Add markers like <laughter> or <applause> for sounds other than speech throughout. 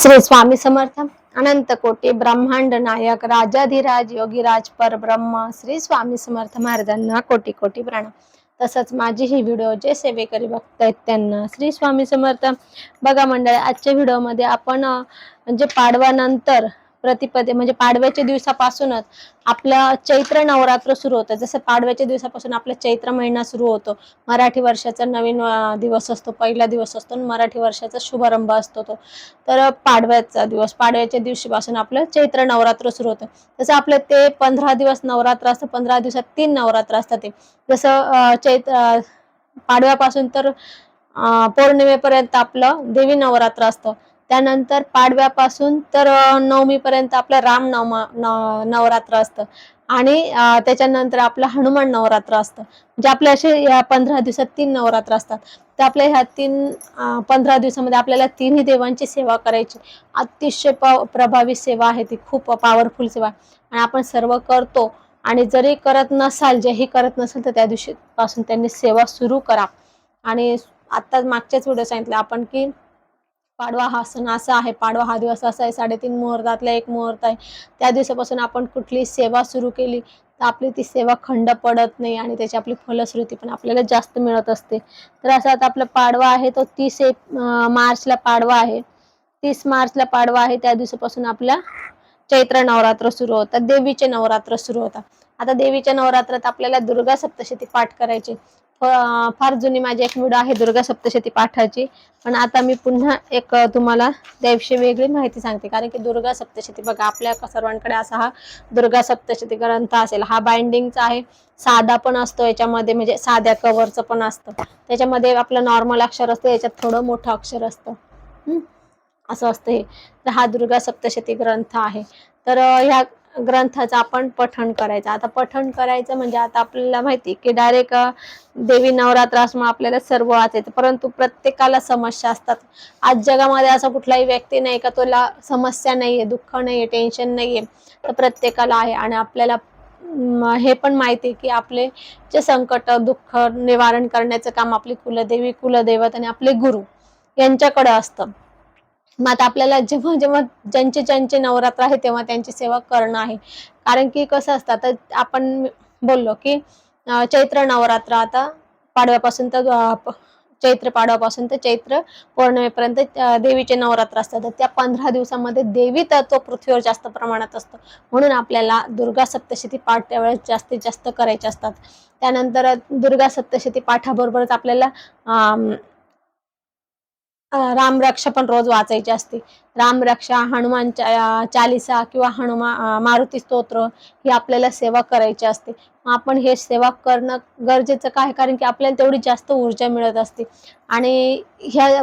श्री स्वामी समर्थ अनंत कोटी ब्रह्मांड नायक राजाधिराज योगीराज परब्रह्म श्री स्वामी समर्थ महाराजांना कोटी कोटी प्रणाम. तसंच माझी ही व्हिडिओ जे सेवेकरी बघतायत त्यांना श्री स्वामी समर्थ. बघा मंडळ आजच्या व्हिडिओमध्ये आपण म्हणजे पाडवानंतर प्रतिपदे म्हणजे पाडव्याच्या दिवसापासूनच आपलं चैत्र नवरात्र सुरू होतं. जसं पाडव्याच्या दिवसापासून आपला चैत्र महिना सुरू होतो. मराठी वर्षाचा नवीन दिवस असतो पहिला दिवस असतो आणि मराठी वर्षाचा शुभारंभ असतो तो. तर पाडव्याचा दिवस पाडव्याच्या दिवशीपासून आपलं चैत्र नवरात्र सुरू होतं. जसं आपलं ते पंधरा दिवस नवरात्र असतं पंधरा दिवसात तीन नवरात्र असतात ते. जसं चैत्र पाडव्यापासून तर पौर्णिमेपर्यंत आपलं देवी नवरात्र असतं. त्यानंतर पाडव्यापासून तर नवमीपर्यंत आपलं राम नवमा न- नवरात्र असतं. आणि त्याच्यानंतर आपलं हनुमान नवरात्र असतं. म्हणजे आपल्या असे या पंधरा दिवसात तीन नवरात्र असतात. तर आपल्या ह्या तीन पंधरा दिवसामध्ये आपल्याला तिन्ही देवांची सेवा करायची. अतिशय प- प्रभावी सेवा आहे ती. खूप पॉवरफुल सेवा आणि आपण सर्व करतो. आणि जरी करत नसाल जेही करत नसेल तर त्या दिवशीपासून त्यांनी सेवा सुरू करा. आणि आत्ताच मागच्याच व्हिडिओ सांगितलं आपण की पाडवा हा सण असा आहे पाडवा हा दिवस असा आहे साडेतीन मुहूर्तातला एक मुहूर्त आहे. त्या दिवसापासून आपण कुठली सेवा सुरू केली तर आपली ती सेवा खंड पडत नाही आणि त्याची आपली फलश्रुती पण आपल्याला जास्त मिळत असते. तर असं आता आपला पाडवा आहे तो तीस एक मार्चला पाडवा आहे. तीस मार्चला पाडवा आहे त्या दिवसापासून आपल्या चैत्र नवरात्र सुरू होतात देवीचे नवरात्र सुरू होतात. आता देवीच्या नवरात्रात आपल्याला दुर्गा सप्तशती पाठ करायची. फार जुनी माझी एक व्हिडिओ आहे दुर्गा सप्तशती पाठाची. पण आता मी पुन्हा एक तुम्हाला त्याविषयी वेगळी माहिती सांगते. कारण की दुर्गा सप्तशती बघा आपल्या सर्वांकडे असा हा दुर्गा सप्तशती ग्रंथ असेल. हा बाइंडिंगचा आहे. साधा पण असतो याच्यामध्ये म्हणजे साध्या कवरचं पण असतं. त्याच्यामध्ये आपलं नॉर्मल अक्षर असतं याच्यात थोडं मोठं अक्षर असतं. असं असतं हे. तर हा दुर्गा सप्तशती ग्रंथ आहे. तर ह्या ग्रंथाचं आपण पठण करायचं. आता पठण करायचं म्हणजे आता आपल्याला माहिती की डायरेक्ट देवी नवरात्र असल्यामुळे आपल्याला सर्व वाचायचं परंतु प्रत्येकाला समस्या असतात. आज जगामध्ये असा कुठलाही व्यक्ती नाही का तुला समस्या नाहीये दुःख नाहीये टेन्शन नाही आहे तर प्रत्येकाला आहे आणि आपल्याला हे पण माहिती आहे की आपले जे संकट दुःख निवारण करण्याचं काम आपली कुलदेवी कुलदैवत आणि आपले गुरु यांच्याकडे असतं. मग आता आपल्याला जेव्हा जेव्हा ज्यांचे ज्यांचे नवरात्र आहे तेव्हा त्यांची सेवा करणं आहे. कारण की कसं असतं आता आपण बोललो की चैत्र नवरात्र आता पाडव्यापासून तर प- चैत्र पाडव्यापासून तर चैत्र पौर्णिमेपर्यंत देवीचे नवरात्र असतात. तर त्या पंधरा दिवसामध्ये देवी तत्व पृथ्वीवर जास्त प्रमाणात असतं. म्हणून आपल्याला दुर्गा सप्तशती पाठ त्यावेळेस जास्तीत जास्त करायचे असतात. त्यानंतर दुर्गा सप्तशती पाठाबरोबरच आपल्याला अं, रामरक्षा पण रोज वाचायची असते. रामरक्षा हनुमान चालिसा किंवा हनुमा मारुती स्तोत्र ही आपल्याला सेवा करायची असते. मग आपण हे सेवा करणं गरजेचं काय कारण की आपल्याला तेवढी जास्त ऊर्जा मिळत असते. आणि ह्या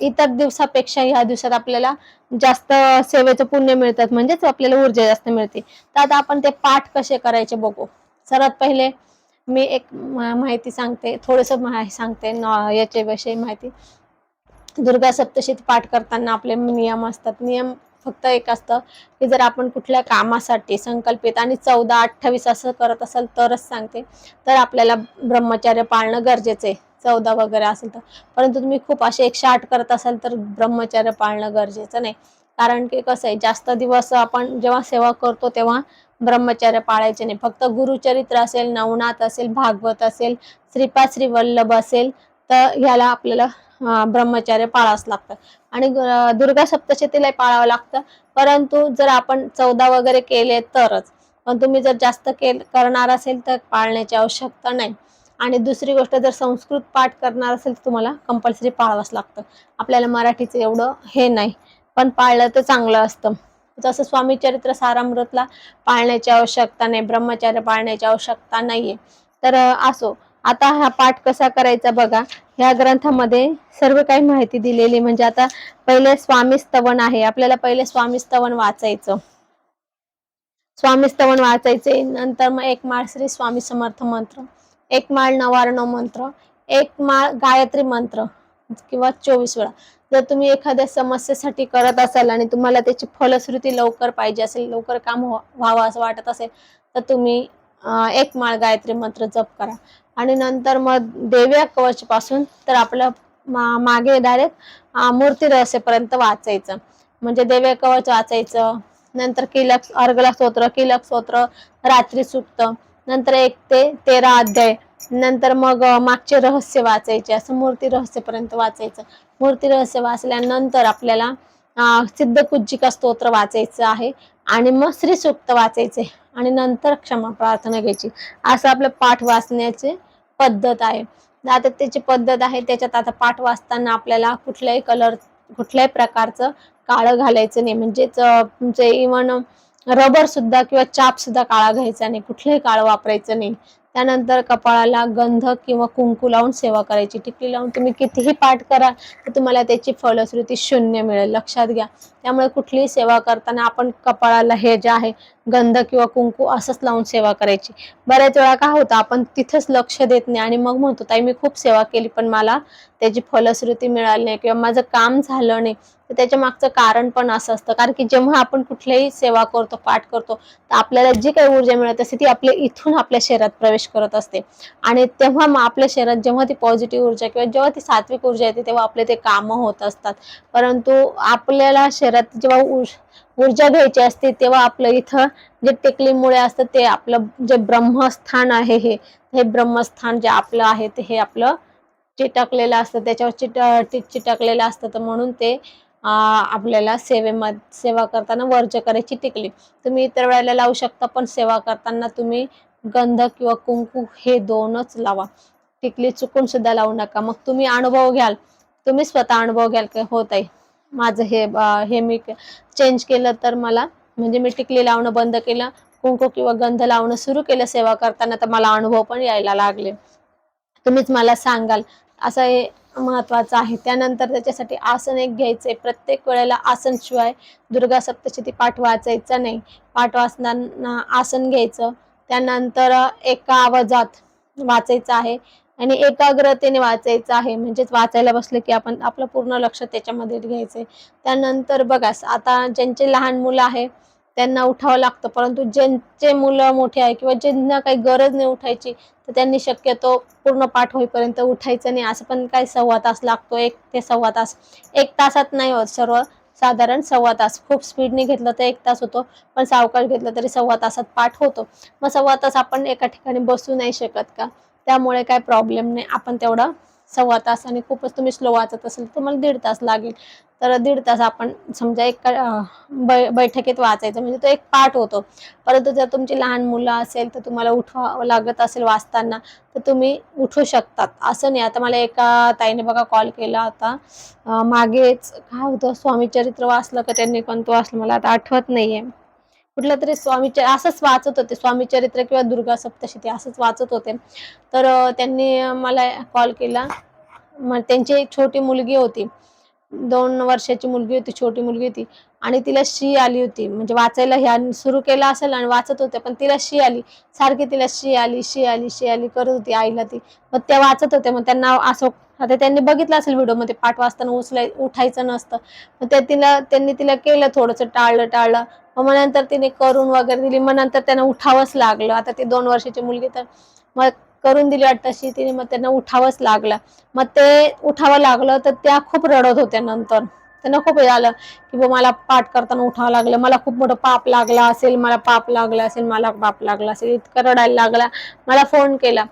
इतर दिवसापेक्षा ह्या दिवसात आपल्याला जास्त सेवेचं पुण्य मिळतात. म्हणजेच आपल्याला ऊर्जा जास्त मिळते. तर आता आपण ते पाठ कसे करायचे बघू. सर्वात पहिले मी एक माहिती सांगते. थोडंसं माहिती सांगते. याच्याविषयी माहिती. दुर्गा सप्तशती पाठ करताना आपले नियम असतात. नियम फक्त एक असतं की जर आपण कुठल्या कामासाठी संकल्पित आणि चौदा अठ्ठावीस असं करत असाल तरच सांगते. तर आपल्याला ब्रह्मचर्य पाळणं गरजेचं आहे. चौदा वगैरे असेल तर. परंतु तुम्ही खूप असे एकशे आठ करत असाल तर ब्रह्मचर्य पाळणं गरजेचं नाही. कारण की कसं आहे जास्त दिवस आपण जेव्हा सेवा करतो तेव्हा ब्रह्मचर्य पाळायचे नाही. फक्त गुरुचरित्र असेल नवनाथ असेल भागवत असेल श्रीपाद श्रीवल्लभ असेल तर ह्याला आपल्याला ब्रह्मचर्य पाळावंच लागतं. आणि दुर्गा सप्तशतीला पाळावं लागतं. परंतु जर आपण चौदा वगैरे केले तरच पण तुम्ही जर जास्त केल करणार असेल तर पाळण्याची आवश्यकता नाही. आणि दुसरी गोष्ट जर संस्कृत पाठ करणार असेल तर तुम्हाला कंपल्सरी पाळावंच लागतं. आपल्याला मराठीचं एवढं हे नाही पण पाळलं तर चांगलं असतं. जसं स्वामी चरित्र सारामृतला पाळण्याची आवश्यकता नाही ब्रह्मचर्य पाळण्याची आवश्यकता नाहीये. तर असो आता हा पाठ कसा करायचा बघा. ह्या ग्रंथामध्ये सर्व काही माहिती दिलेली म्हणजे आता पहिले स्वामी स्तवन आहे. आपल्याला पहिले स्वामी स्तवन वाचायचं. स्वामी स्तवन वाचायचे नंतर मग एक माळ श्री स्वामी समर्थ मंत्र एक माळ नवारण मंत्र एक माळ गायत्री मंत्र किंवा चोवीस वेळा. जर तुम्ही एखाद्या समस्येसाठी करत असाल आणि तुम्हाला त्याची फलश्रुती लवकर पाहिजे असेल लवकर काम व्हावं असं वाटत असेल तर तुम्ही एक माळ गायत्री मंत्र जप करा. आणि नंतर मग देव्या कवच पासून तर आपलं मा- मागे डायरेक्ट मूर्ती रहस्यपर्यंत वाचायचं. म्हणजे देव्या कवच वाचायचं नंतर किलक अर्गला स्तोत्र किलक स्तोत्र रात्री सुप्त नंतर एक ते तेरा अध्याय नंतर मग मागचे रहस्य वाचायचे असं मूर्ती रहस्यपर्यंत वाचायचं. मूर्ती रहस्य वाचल्यानंतर आपल्याला अं, सिद्ध कुज्जिका स्तोत्र वाचायचं आहे. आणि मग श्रीसूक्त वाचायचे. आणि नंतर क्षमा प्रार्थना घ्यायची. असं आपलं पाठ वाचण्याची पद्धत आहे. आता त्याची पद्धत आहे त्याच्यात आता पाठ वाचताना आपल्याला कुठल्याही कलर कुठल्याही प्रकारचं काळं घालायचं नाही. म्हणजेच अं, म्हणजे तुमचे रबर सुद्धा किंवा चाप सुद्धा काळा घ्यायचा नाही. कुठलंही काळं वापरायचं नाही. त्यानंतर कपाळाला गंध किंवा कुंकू लावून सेवा करायची. टिकली लावून तुम्ही कितीही पाठ करा तर तुम्हाला त्याची फलश्रुती शून्य मिळेल. लक्षात घ्या. त्यामुळे कुठलीही सेवा करताना आपण कपाळाला हे जे आहे गंध किंवा कुंकू असंच लावून सेवा करायची. बऱ्याच वेळा का होतं आपण तिथंच लक्ष देत नाही आणि मग म्हणतो ताई मी खूप सेवा केली पण मला त्याची फलश्रुती मिळाली नाही किंवा माझं काम झालं नाही. तर त्याच्या मागचं कारण पण असं असतं. कारण की जेव्हा आपण कुठल्याही सेवा करतो पाठ करतो तर आपल्याला जी काही ऊर्जा मिळत असते ती आपल्या इथून आपल्या शरीरात प्रवेश करत असते. आणि तेव्हा मग आपल्या शरीरात जेव्हा ती पॉझिटिव्ह ऊर्जा किंवा जेव्हा ती सात्विक ऊर्जा येते तेव्हा आपले ते कामं होत असतात. परंतु आपल्याला शरीरात जेव्हा ऊर्जा घ्यायची असते तेव्हा आपलं इथं जे टेकलीमुळे असतं ते आपलं जे ब्रह्मस्थान आहे हे हे ब्रह्मस्थान जे आपलं आहे ते हे आपलं चिटकलेलं असतं. त्याच्यावर चिट चिटकलेलं असतं. तर म्हणून ते आपल्याला सेवेमध्ये सेवा करताना वर्ज करायची टिकली. तुम्ही इतर वेळेला लावू शकता पण सेवा करताना तुम्ही गंध किंवा कुंकू हे दोनच लावा. टिकली चुकून सुद्धा लावू नका. मग तुम्ही अनुभव घ्याल. तुम्ही स्वतः अनुभव घ्याल काय होत आहे माझं हे हे मी चेंज केलं तर मला म्हणजे मी टिकली लावणं बंद केलं कुंकू किंवा गंध लावणं सुरू केलं सेवा करताना तर मला अनुभव पण यायला लागले. तुम्हीच मला सांगाल. असं हे महत्वाचं आहे. त्यानंतर त्याच्यासाठी आसन एक घ्यायचंय. प्रत्येक वेळेला आसन शिवाय दुर्गा सप्तशती पाठ वाचायचा नाही. पाठ वाचताना आसन घ्यायचं. त्यानंतर एका आवाजात वाचायचं आहे आणि एकाग्रतेने वाचायचं आहे. म्हणजेच वाचायला बसलं की आपण आपलं पूर्ण लक्ष त्याच्यामध्ये घ्यायचं त्यानंतर बघा आता ज्यांचे लहान मुलं आहे त्यांना उठावं लागतं. परंतु ज्यांचे मुलं मोठे आहे किंवा ज्यांना काही गरज नाही उठायची तर त्यांनी शक्यतो पूर्ण पाठ होईपर्यंत उठायचं नाही. असं पण काही सव्वा तास लागतो एक ते सव्वा तास. एक तासात नाही होत सर्व. साधारण सव्वा तास. खूप स्पीडने घेतलं तर एक तास होतो पण सावकाश घेतलं तरी सव्वा तासात पाठ होतो. मग सव्वा तास आपण एका ठिकाणी बसू नाही शकत का? त्यामुळे काय प्रॉब्लेम नाही. आपण तेवढा सव्वा तास आणि खूपच तुम्ही स्लो वाचत असेल तर तुम्हाला दीड तास लागेल. तर दीड तास आपण समजा एक बै बैठकीत वाचायचं म्हणजे तो एक पाठ होतो. परंतु जर तुमची लहान मुलं असेल तर तुम्हाला उठवावं लागत असेल वाचताना तर तुम्ही उठू शकतात. असं नाही. आता मला एका ताईने बघा कॉल केला होता. मागेच काय होतं स्वामी चरित्र वाचलं का त्यांनी कोणतं वाचलं. मला आता आठवत नाही आहे कुठलं तरी स्वामी असंच वाचत होते. स्वामी चरित्र किंवा दुर्गा सप्तशती असंच वाचत होते. तर त्यांनी मला कॉल केला. मग त्यांची एक छोटी मुलगी होती. दोन वर्षाची मुलगी होती छोटी मुलगी होती. आणि तिला शी आली होती. म्हणजे वाचायला ह्या सुरू केलं असेल आणि वाचत होत्या पण तिला शी आली. सारखी तिला शी आली शी आली शी आली करत होती आईला ती. मग त्या वाचत होत्या. मग त्यांना असं आता त्यांनी बघितलं असेल व्हिडिओमध्ये पाठ वाचताना उचलाय उठायचं नसतं. मग त्या तिला त्यांनी तिला केलं थोडंसं टाळलं टाळलं. मग मग नंतर तिने करून वगैरे दिली. मग नंतर त्यांना उठावंच लागलं. आता ती दोन वर्षाची मुलगी तर मग करून दिली वाटतं अशी. तिने मग त्यांना उठावंच लागलं. मग ते उठावं लागलं तर त्या खूप रडत होत्या नंतर. तर नको पाहिजे आलं. की बा मला पाठ करताना उठावं लागलं. मला खूप मोठं पाप लागला असेल मला पाप लागला असेल मला पाप लागला असेल इतकं रडायला लागला. मला फोन केला.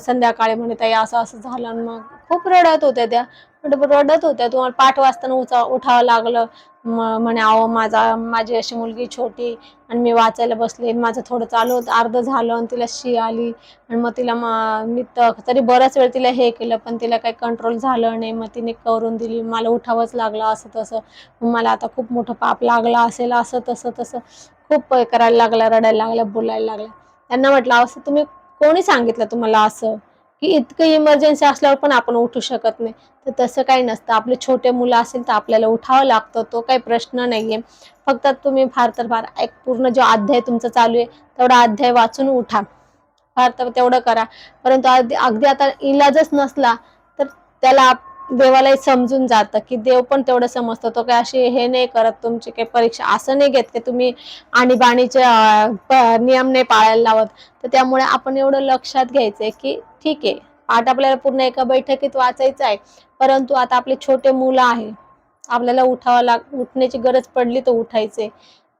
संध्याकाळी म्हणे ताई असं असं झालं मग खूप रडत होत्या त्या. रडत होत्या. तुम्हाला पाठ वाचताना उचा उठावं लागलं. म- म्हणे अहो माझा माझी अशी मुलगी छोटी आणि मी वाचायला बसले. माझं थोडं चालू होतं. अर्ध झालं आणि तिला शी आली. आणि मग तिला म- मी तरी बराच वेळ तिला हे केलं पण तिला काही कंट्रोल झालं नाही. मग तिने करून दिली. मला उठावंच लागलं असं तसं. मला आता खूप मोठं पाप लागलं असेल असं तसं तसं. खूप करायला लागला रडायला लागला बोलायला लागला. त्यांना म्हटलं असं तुम्ही कोणी सांगितलं तुम्हाला असं? की इतकं इमर्जन्सी असल्यावर पण आपण उठू शकत नाही. तर तसं काही नसतं. आपले छोटे मुलं असेल तर आपल्याला उठावं लागतं. तो काही प्रश्न नाहीये. फक्त तुम्ही फार तर फार एक पूर्ण जो अध्याय तुमचा चालू आहे तेवढा अध्याय वाचून उठा. फार तर तेवढं करा. परंतु अगदी अगदी आता इलाजच नसला तर त्याला देवालाही समजून जातं की देव पण तेवढं समजतं. तो काय अशी हे नाही करत तुमची काही परीक्षा असं नाही घेत की तुम्ही आणीबाणीचे नियम नाही पाळायला लावत. तर त्यामुळे आपण एवढं लक्षात घ्यायचंय की ठीक आहे पाठ आपल्याला पूर्ण एका बैठकीत वाचायचं आहे परंतु आता आपले छोटे मुलं आहे आपल्याला उठावं लाग उठण्याची गरज पडली तर उठायचे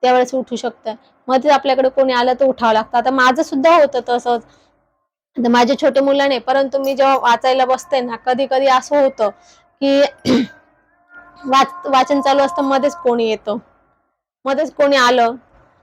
त्यावेळेस उठू शकतं. मध्येच आपल्याकडे कोणी आलं तर उठावं लागतं. आता माझं सुद्धा होतं तसंच. माझे छोटे मुलं नाही परंतु मी जेव्हा वाचायला बसते ना कधी कधी असं होतं की <clears throat> वाच वाचन चालू असतं मध्येच कोणी येतं. मध्येच कोणी आलं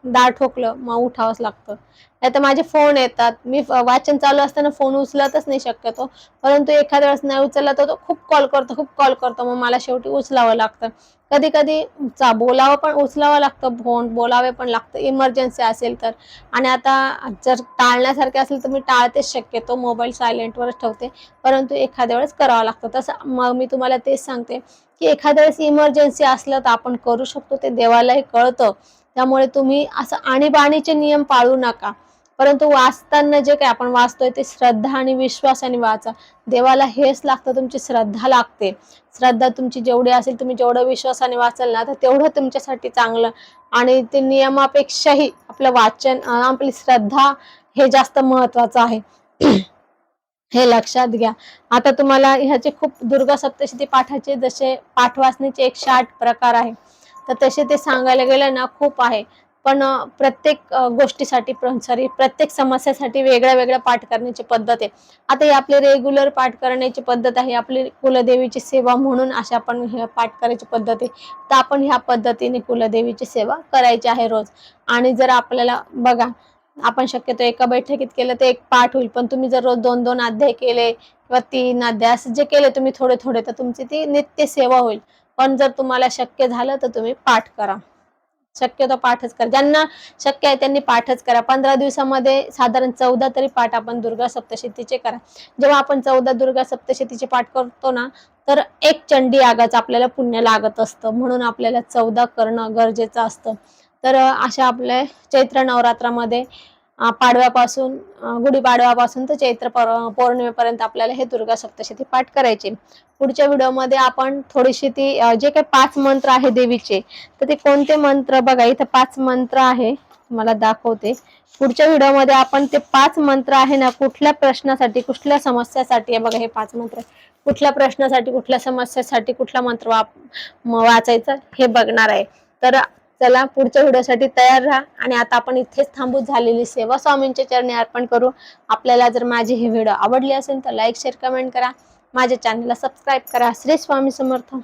दार ठोकलं मग उठावंच लागतं. नाही तर माझे फोन येतात. मी वाचन चालू असताना फोन उचलतच नाही शक्यतो. परंतु एखाद्या वेळेस नाही उचलला तर तो खूप कॉल करतो खूप कॉल करतो. मग मला शेवटी उचलावं लागतं. कधी कधी चा बोलावं पण उचलावं लागतं फोन बोलावे पण लागतं. इमर्जन्सी असेल तर. आणि आता जर टाळण्यासारखे असेल तर मी टाळतेच शक्यतो. मोबाईल सायलेंटवरच ठेवते. परंतु एखाद्या वेळेस करावं लागतं. तसं मग मी तुम्हाला तेच सांगते की एखाद्या वेळेस इमर्जन्सी असलं तर आपण करू शकतो. ते देवालाही कळतं. त्यामुळे तुम्ही असं आणीबाणीचे नियम पाळू नका. परंतु वाचताना जे काही आपण वाचतोय ते श्रद्धा आणि विश्वासाने वाचा. देवाला हेच लागतं तुमची श्रद्धा लागते. श्रद्धा तुमची जेवढी असेल तुम्ही जेवढं विश्वासाने वाचाल ना तर तेवढं तुमच्यासाठी चांगलं. आणि ते नियमापेक्षाही आपलं वाचन आपली श्रद्धा हे जास्त महत्वाचं आहे. <clears throat> हे लक्षात घ्या. आता तुम्हाला ह्याचे खूप दुर्गा सप्तशती पाठाचे जसे पाठ वाचण्याचे एकशे आठ प्रकार आहे. तर तसे ते सांगायला गेलं ना खूप आहे. पण प्रत्येक गोष्टीसाठी सॉरी प्रत्येक समस्यासाठी वेगळ्या वेगळ्या पाठ करण्याची पद्धत आहे. आता ही आपली रेग्युलर पाठ करण्याची पद्धत आहे आपली कुलदेवीची सेवा म्हणून अशा आपण हे पाठ करायची पद्धत आहे. तर आपण ह्या पद्धतीने कुलदेवीची सेवा करायची आहे रोज. आणि जर आपल्याला बघा आपण शक्यतो एका बैठकीत केलं तर एक पाठ होईल. पण तुम्ही जर रोज दोन दोन अध्याय केले किंवा तीन अध्याय असं जे केले तुम्ही थोडे थोडे तर तुमची ती नित्य सेवा होईल. पण जर तुम्हाला शक्य झालं तर तुम्ही पाठ करा. शक्यतो पाठच करा. ज्यांना शक्य आहे त्यांनी पाठच करा. पंधरा दिवसामध्ये साधारण चौदा तरी पाठ आपण दुर्गा सप्तशतीचे करा. जेव्हा आपण चौदा दुर्गा सप्तशतीचे पाठ करतो ना तर एक चंडी आगाच आपल्याला पुण्य लागत असतं. म्हणून आपल्याला चौदा करणं गरजेचं असतं. तर अशा आपल्या चैत्र नवरात्रामध्ये पाडव्यापासून गुढीपाडव्यापासून तर चैत्र पौर्णिमेपर्यंत आपल्याला हे दुर्गा सप्तशती पाठ करायचे. पुढच्या व्हिडिओमध्ये आपण थोडीशी ती जे काही पाच मंत्र आहे देवीचे तर ते कोणते मंत्र? बघा इथं पाच मंत्र आहे. मला दाखवते. पुढच्या व्हिडिओमध्ये आपण ते पाच मंत्र आहे ना कुठल्या प्रश्नासाठी कुठल्या समस्यासाठी आहे बघा हे पाच मंत्र. कुठल्या प्रश्नासाठी कुठल्या समस्यासाठी कुठला मंत्र वाप वाचायचा हे बघणार आहे. तर चला पुढच्या व्हिडिओसाठी तयार राहा. आणि आता आपण इथेच थांबू झालेली सेवा स्वामींच्या चरणी अर्पण करू. आपल्याला जर माझी ही व्हिडिओ आवडली असेल तर लाईक शेअर कमेंट करा. माझ्या चॅनलला सबस्क्राईब करा. श्री स्वामी समर्थ.